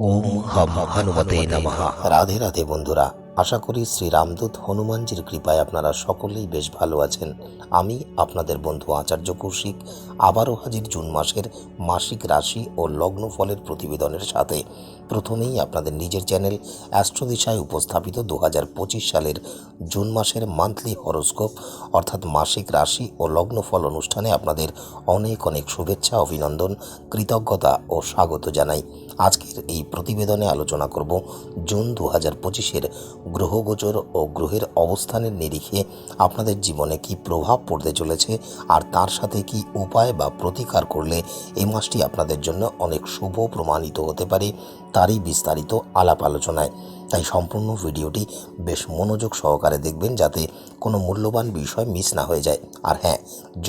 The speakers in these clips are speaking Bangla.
ওম হম হনুমতে নমঃ। রাধে রাধে বন্ধুরা আশা করি শ্রী রামদূত হনুমানজির কৃপায় আপনারা সকলেই বেশ ভালো আছেন। আমি আপনাদের বন্ধু আচার্য কৌশিক, আবারও হাজির জুন মাসের মাসিক রাশি ও লগ্ন ফলের প্রতিবেদনের সাথে। প্রথমেই আপনাদের নিজের চ্যানেল অ্যাস্ট্রোদিশায় উপস্থাপিত দু হাজার পঁচিশ সালের জুন মাসের মান্থলি হরোস্কোপ অর্থাৎ মাসিক রাশি ও লগ্নফল অনুষ্ঠানে আপনাদের অনেক অনেক শুভেচ্ছা, অভিনন্দন, কৃতজ্ঞতা ও স্বাগত জানাই। আজকের এই প্রতিবেদনে আলোচনা করব জুন দু হাজার পঁচিশের গ্রহগোচর ও গ্রহের অবস্থানের নিরিখে আপনাদের জীবনে কি প্রভাব পড়তে চলেছে আর তার সাথে কি উপায় বা প্রতিকার করলে এই মাসটি আপনাদের জন্য অনেক শুভ প্রমাণিত হতে পারে, তারই বিস্তারিত আলাপ আলোচনায়। তাই সম্পূর্ণ ভিডিওটি বেশ মনোযোগ সহকারে দেখবেন যাতে কোনো মূল্যবান বিষয় মিস না হয়ে যায়। আর হ্যাঁ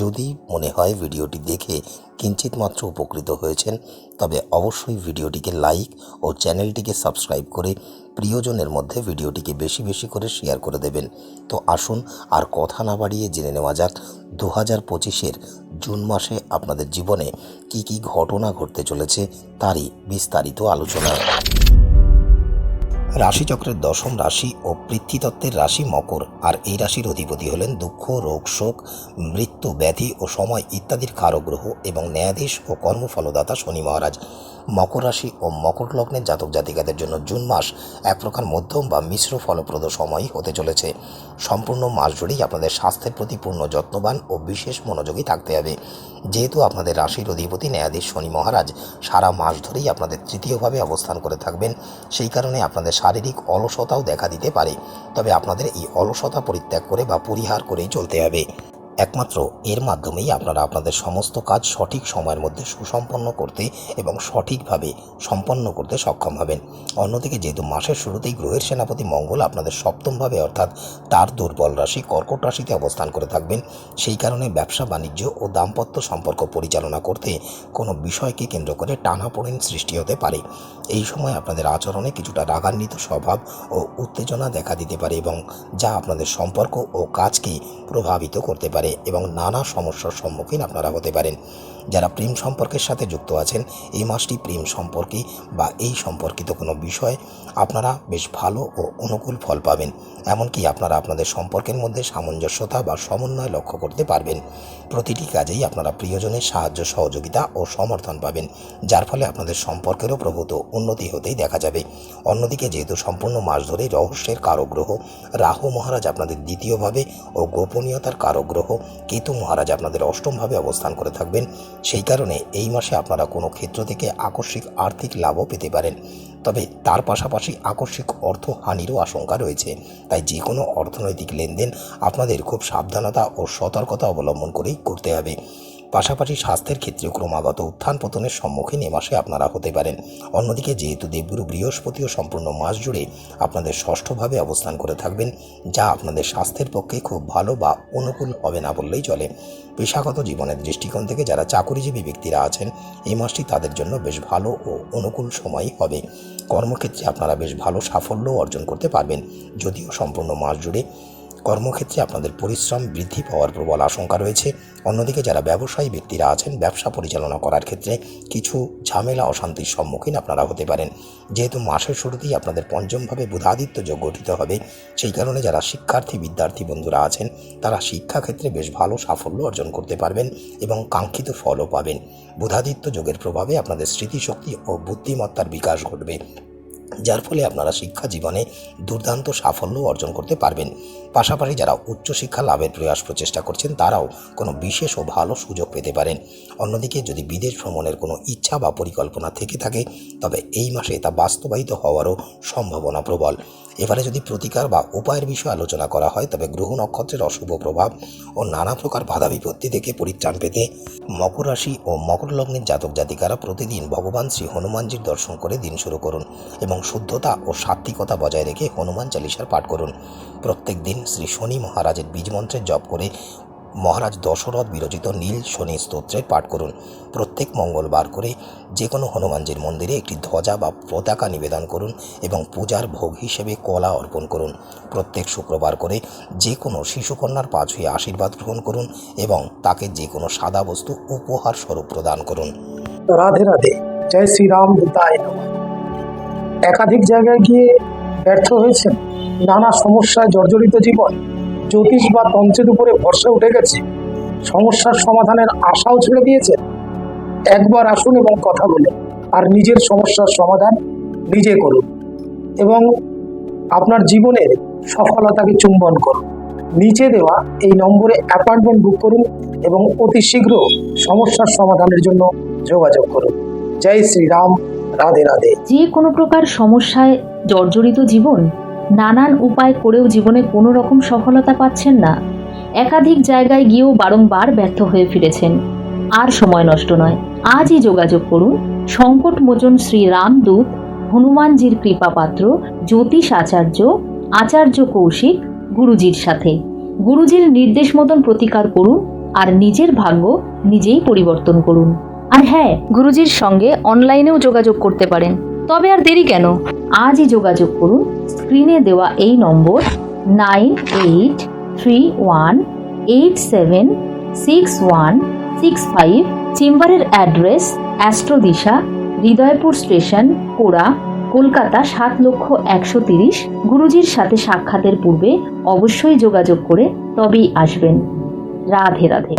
যদি মনে হয় ভিডিওটি দেখে কিঞ্চিত মাত্র উপকৃত হয়েছেন, তবে অবশ্যই ভিডিওটিকে লাইক ও চ্যানেলটিকে সাবস্ক্রাইব করে প্রিয়জনের মধ্যে ভিডিওটিকে বেশি বেশি করে শেয়ার করে দেবেন। তো আসুন আর কথা না বাড়িয়ে জেনে নেওয়া যাক দু হাজার পঁচিশের জুন মাসে আপনাদের জীবনে কি কি ঘটনা ঘটতে চলেছে, তারই বিস্তারিত আলোচনা। রাশিচক্রের দশম রাশি ও পৃথ্বীতত্ত্বের রাশি মকর। আর এই রাশির অধিপতি হলেন দুঃখ, রোগ, শোক, মৃত্যু, ব্যাধি ও সময় ইত্যাদির কারক গ্রহ এবং ন্যায়াধীশ ও কর্মফলদাতা শনি মহারাজ। মকর রাশি ও মকর লগ্নের জাতক জাতিকাদের জন্য জুন মাস এক প্রকার মধ্যম বা মিশ্র ফলপ্রদ সময়ই হতে চলেছে। সম্পূর্ণ মাস জুড়েই আপনাদের স্বাস্থ্যের প্রতি পূর্ণ যত্নবান ও বিশেষ মনোযোগী থাকতে হবে। যেহেতু আপনাদের রাশির অধিপতি ন্যায়াধীশ শনি মহারাজ সারা মাস ধরেই আপনাদের তৃতীয়ভাবে অবস্থান করে থাকবেন, সেই কারণে আপনাদের শারীরিক অলসতাও দেখা দিতে পারে। তবে আপনাদের এই অলসতা পরিত্যাগ করে বা পরিহার করেই চলতে হবে। একমাত্র এর মাধ্যমেই আপনারা আপনাদের সমস্ত কাজ সঠিক সময়ের মধ্যে সুসম্পন্ন করতে এবং সঠিকভাবে সম্পন্ন করতে সক্ষম হবেন। অন্যদিকে যেহেতু মাসের শুরুতেই গ্রহের সেনাপতি মঙ্গল আপনাদের সপ্তমভাবে অর্থাৎ তার দুর্বল রাশি, কর্কট রাশিতে অবস্থান করে থাকবেন। সেই কারণে ব্যবসা, বাণিজ্য ও দাম্পত্য সম্পর্ক পরিচালনা করতে কোনো বিষয়কে কেন্দ্র করে টানাপোড়েন সৃষ্টি হতে পারে। এই সময় আপনাদের আচরণে কিছুটা রাগান্বিত স্বভাব ও উত্তেজনা দেখা দিতে পারে এবং যা আপনাদের সম্পর্ক ও কাজকে প্রভাবিত করতে পারে। এবং নানা সমস্যার সম্মুখীন আপনারা হতে পারেন। যারা প্রেম সম্পর্কের সাথে যুক্ত আছেন, এই মাসটি প্রেম সম্পর্কে বা এই সম্পর্কিত কোনো বিষয় আপনারা বেশ ভালো ও অনুকূল ফল পাবেন। এমনকি আপনারা আপনাদের সম্পর্কের মধ্যে সামঞ্জস্যতা বা সমন্বয় লক্ষ্য করতে পারবেন। প্রতিটি কাজেই আপনারা প্রিয়জনের সাহায্য, সহযোগিতা ও সমর্থন পাবেন, যার ফলে আপনাদের সম্পর্কেরও প্রভূত উন্নতি হতেই দেখা যাবে। অন্যদিকে যেহেতু সম্পূর্ণ মাস ধরে রহস্যের কারক গ্রহ রাহু মহারাজ আপনাদের দ্বিতীয়ভাবে ও গোপনীয়তার কারক গ্রহ কেতু মহারাজ আপনাদের অষ্টমভাবে অবস্থান করে থাকবেন। সেই কারণে এই মাসে আপনারা কোনো ক্ষেত্র থেকে আকস্মিক আর্থিক লাভও পেতে পারেন। তবে তার পাশাপাশি আকস্মিক অর্থ হানিরও আশঙ্কা রয়েছে। তাই যে কোনো অর্থনৈতিক লেনদেন আপনাদের খুব সাবধানতা ও সতর্কতা অবলম্বন করেই করতে হবে। পাশাপাশি স্বাস্থ্যের ক্ষেত্রে ক্রমাগত উত্থান পতনের সম্মুখীন এ মাসে আপনারা হতে পারেন। অন্যদিকে, যেহেতু দেবগুরু বৃহস্পতিও সম্পূর্ণ মাস জুড়ে আপনাদের ষষ্ঠভাবে অবস্থান করে থাকবেন, যা আপনাদের স্বাস্থ্যের পক্ষে খুব ভালো বা অনুকূল হবে না বললেই চলে। পেশাগত জীবনের দৃষ্টিকোণ থেকে যারা চাকুরিজীবী ব্যক্তিরা আছেন, এই মাসটি তাদের জন্য বেশ ভালো ও অনুকূল সময়ই হবে। কর্মক্ষেত্রে আপনারা বেশ ভালো সাফল্য অর্জন করতে পারবেন, যদিও সম্পূর্ণ মাস জুড়ে কর্মক্ষেত্রে আপনাদের পরিশ্রম বৃদ্ধি পাওয়ার প্রবল আশঙ্কা রয়েছে। অন্যদিকে যারা ব্যবসায়ী ব্যক্তিরা আছেন, ব্যবসা পরিচালনা করার ক্ষেত্রে কিছু ঝামেলা, অশান্তির সম্মুখীন আপনারা হতে পারেন। যেহেতু মাসের শুরুতেই আপনাদের পঞ্চমভাবে বুধাদিত্য যোগ গঠিত হবে, সেই কারণে যারা শিক্ষার্থী, বিদ্যার্থী বন্ধুরা আছেন, তারা শিক্ষাক্ষেত্রে বেশ ভালো সাফল্য অর্জন করতে পারবেন এবং কাঙ্ক্ষিত ফলও পাবেন। বুধাদিত্য যোগের প্রভাবে আপনাদের স্মৃতিশক্তি ও বুদ্ধিমত্তার বিকাশ ঘটবে। যার ফলে আপনারা শিক্ষা জীবনে দুর্দান্ত সাফল্য অর্জন করতে পারবেন। পাশাপাশি যারা উচ্চশিক্ষা লাভের প্রয়াস প্রচেষ্টা করছেন, তারাও কোনো বিশেষ ও ভালো সুযোগ পেতে পারেন। অন্যদিকে যদি বিদেশ ভ্রমণের কোনো ইচ্ছা বা পরিকল্পনা থেকে থাকে, তবে এই মাসে তা বাস্তবায়িত হওয়ারও সম্ভাবনা প্রবল। এবারে যদি প্রতিকার বা উপায়ের বিষয়ে আলোচনা করা হয়, তবে গ্রহ নক্ষত্রের অশুভ প্রভাব ও নানা প্রকার বাধা বিপত্তি থেকে পরিত্রাণ পেতে মকর রাশি ও মকর লগ্নের জাতক জাতিকারা প্রতিদিন ভগবান শ্রী হনুমানজির দর্শন করে দিন শুরু করুন এবং শুদ্ধতা ও সাত্ত্বিকতা বজায় রেখে হনুমান চালিসার পাঠ করুন। প্রত্যেক দিন শ্রী শনি মহারাজের বীজমন্ত্রের জপ করে মহারাজ দশরথ বিরচিত নীল শনি স্তোত্রের পাঠ করুন। প্রত্যেক মঙ্গলবার করে যে কোনো হনুমানজির মন্দিরে একটি ধ্বজা বা পতাকা নিবেদন করুন এবং পূজার ভোগ হিসেবে কলা অর্পণ করুন। প্রত্যেক শুক্রবার করে যে কোনো শিশুকন্যার পাঁচ হয়ে আশীর্বাদ গ্রহণ করুন এবং তাকে যে কোনো সাদা বস্তু উপহার স্বরূপ প্রদান করুন। রাধে রাধে। জয় শ্রীরাম বুদ্ধায় নমঃ। একাধিক জায়গায় গিয়ে ব্যর্থ হয়েছেন। নানা সমস্যায় জর্জরিত জীবন, জ্যোতিষ বা তন্ত্রের উপরে ভরসা উঠে গেছে। সমস্যার সমাধানের আশাও ছেড়ে দিয়েছেন। একবার আসুন এবং কথা বলুন, আর নিজের সমস্যার সমাধান নিজে করুন এবং আপনার জীবনের সফলতাকে চুম্বন করুন। নিচে দেওয়া এই নম্বরে অ্যাপয়েন্টমেন্ট বুক করুন এবং অতি শীঘ্র সমস্যার সমাধানের জন্য যোগাযোগ করুন। জয় শ্রীরাম। রাধে রাধে। যে কোনো প্রকার সমস্যায় জর্জরিত জীবন, নানান উপায় করেও জীবনে কোনো রকম সফলতা পাচ্ছেন না। একাধিক জায়গায় গিয়েও বারংবার ব্যর্থ হয়ে ফিরেছেন। আর সময় নষ্ট নয়। আজই যোগাযোগ করুন। সংকটমোচন শ্রী রামদূত, হনুমানজির কৃপাপাত্র, জ্যোতিষ আচার্য আচার্য কৌশিক, গুরুজির সাথে। গুরুজির নির্দেশ মতন প্রতিকার করুন আর নিজের ভাগ্য নিজেই পরিবর্তন করুন। আর হ্যাঁ গুরুজির সঙ্গে অনলাইনেও যোগাযোগ করতে পারেন। তবে আর দেরি কেন? আজই যোগাযোগ করুন। স্ক্রিনে দেওয়া এই নম্বর nine eight three one eight seven six one six five চেম্বারের অ্যাড্রেস অ্যাস্ট্রোদিশা, হৃদয়পুর স্টেশন, কোড়া, কলকাতা সাত লক্ষ একশো তিরিশ। গুরুজির সাথে সাক্ষাতের পূর্বে অবশ্যই যোগাযোগ করে তবেই আসবেন। রাধে রাধে।